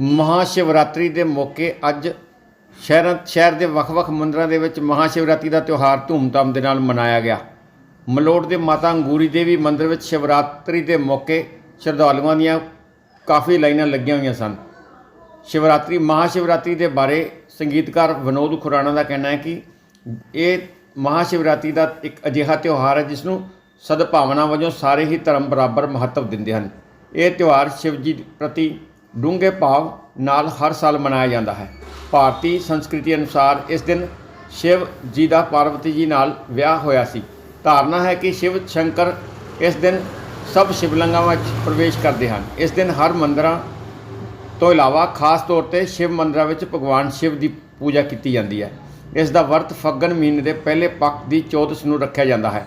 ਮਹਾ ਸ਼ਿਵਰਾਤਰੀ ਦੇ ਮੌਕੇ ਅੱਜ ਸ਼ਹਿਰਾਂ, ਸ਼ਹਿਰ ਦੇ ਵੱਖ-ਵੱਖ ਮੰਦਰਾਂ ਦੇ ਵਿੱਚ ਮਹਾ ਸ਼ਿਵਰਾਤਰੀ ਦਾ ਤਿਉਹਾਰ ਧੂਮਧਾਮ ਦੇ ਨਾਲ ਮਨਾਇਆ ਗਿਆ। ਮਲੋਟ ਦੇ ਮਾਤਾ ਅੰਗੂਰੀ ਦੇਵੀ ਮੰਦਿਰ ਵਿੱਚ ਸ਼ਿਵਰਾਤਰੀ ਦੇ ਮੌਕੇ ਸ਼ਰਧਾਲੂਆਂ ਦੀਆਂ ਕਾਫੀ ਲਾਈਨਾਂ ਲੱਗੀਆਂ ਹੋਈਆਂ ਸਨ। ਸ਼ਿਵਰਾਤਰੀ ਮਹਾ ਸ਼ਿਵਰਾਤਰੀ ਦੇ ਬਾਰੇ ਸੰਗੀਤਕਾਰ ਵਿਨੋਦ ਖੁਰਾਣਾ ਦਾ ਕਹਿਣਾ ਹੈ ਕਿ ਇਹ ਮਹਾ ਸ਼ਿਵਰਾਤਰੀ ਦਾ ਇੱਕ ਅਜਿਹਾ ਤਿਉਹਾਰ ਹੈ ਜਿਸ ਨੂੰ ਸਦਭਾਵਨਾ ਵਜੋਂ ਸਾਰੇ ਹੀ ਧਰਮ ਬਰਾਬਰ ਮਹੱਤਵ ਦਿੰਦੇ ਹਨ। ਇਹ ਤਿਉਹਾਰ ਸ਼ਿਵ ਜੀ ਪ੍ਰਤੀ ਡੂੰਘੇ ਭਾਵ ਨਾਲ ਹਰ ਸਾਲ ਮਨਾਇਆ ਜਾਂਦਾ ਹੈ। ਭਾਰਤੀ ਸੰਸਕ੍ਰਿਤੀ ਅਨੁਸਾਰ ਇਸ ਦਿਨ ਸ਼ਿਵ ਜੀ ਦਾ ਪਾਰਵਤੀ ਜੀ ਨਾਲ ਵਿਆਹ ਹੋਇਆ ਸੀ। ਧਾਰਨਾ ਹੈ ਕਿ ਸ਼ਿਵ ਸ਼ੰਕਰ ਇਸ ਦਿਨ ਸਭ ਸ਼ਿਵਲਿੰਗਾਂ ਵਿੱਚ ਪ੍ਰਵੇਸ਼ ਕਰਦੇ ਹਨ। ਇਸ ਦਿਨ ਹਰ ਮੰਦਰਾਂ ਤੋਂ ਇਲਾਵਾ ਖਾਸ ਤੌਰ ਤੇ ਸ਼ਿਵ ਮੰਦਰਾਂ ਵਿੱਚ ਭਗਵਾਨ ਸ਼ਿਵ ਦੀ ਪੂਜਾ ਕੀਤੀ ਜਾਂਦੀ ਹੈ। ਇਸ ਦਾ ਵਰਤ ਫੱਗਣ ਮਹੀਨੇ ਦੇ ਪਹਿਲੇ ਪੱਖ ਦੀ ਚੌਦਸ ਨੂੰ ਰੱਖਿਆ ਜਾਂਦਾ ਹੈ।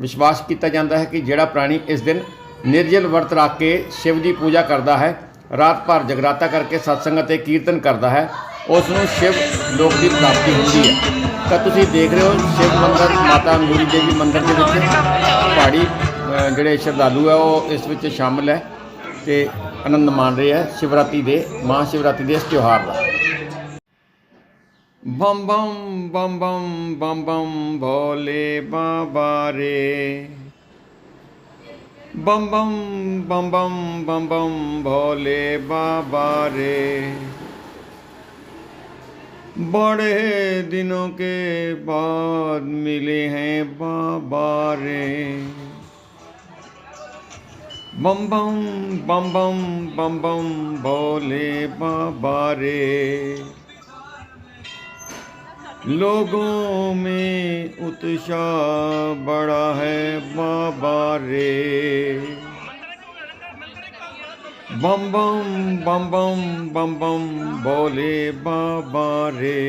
ਵਿਸ਼ਵਾਸ ਕੀਤਾ ਜਾਂਦਾ ਹੈ ਕਿ ਜਿਹੜਾ ਪ੍ਰਾਣੀ ਇਸ ਦਿਨ ਨਿਰਜਲ ਵਰਤ ਰੱਖ ਕੇ ਸ਼ਿਵ ਦੀ ਪੂਜਾ ਕਰਦਾ ਹੈ ਰਾਤ ਭਰ ਜਗਰਾਤਾ ਕਰਕੇ ਸਤਸੰਗ ਅਤੇ ਕੀਰਤਨ ਕਰਦਾ ਹੈ, ਉਸ ਨੂੰ ਸ਼ਿਵ ਲੋਕ ਦੀ ਪ੍ਰਾਪਤੀ ਹੁੰਦੀ ਹੈ। ਤਾਂ ਤੁਸੀਂ ਦੇਖ ਰਹੇ ਹੋ ਸ਼ਿਵ ਮੰਦਰ, ਮਾਤਾ ਅੰਗੂਰੀ ਦੇਵੀ ਮੰਦਰ ਦੇ ਵਿੱਚ ਪਹਾੜੀ ਜਿਹੜੇ ਸ਼ਰਧਾਲੂ ਹੈ, ਉਹ ਇਸ ਵਿੱਚ ਸ਼ਾਮਲ ਹੈ ਤੇ ਆਨੰਦ ਮਾਣ ਰਹੇ ਹੈ ਸ਼ਿਵਰਾਤਰੀ ਦੇ ਮਹਾ ਸ਼ਿਵਰਾਤਰੀ ਦੇ ਇਸ ਤਿਉਹਾਰ ਦਾ। ਬੰਮ ਬੰਮ ਬੰਮ ਬੰਮ ਬੰਮ ਬੰਮ ਭੋਲੇ ਬਾਬਾ ਰੇ। बम बम बम बम बम बम भोले बाबा रे बड़े दिनों के बाद मिले हैं बाबा रे बम बम बम बम बम बम भोले बाबा रे लोगों में उत्साह बड़ा है बाबा रे বম বম বম বম বম বম বলে বাবা রে।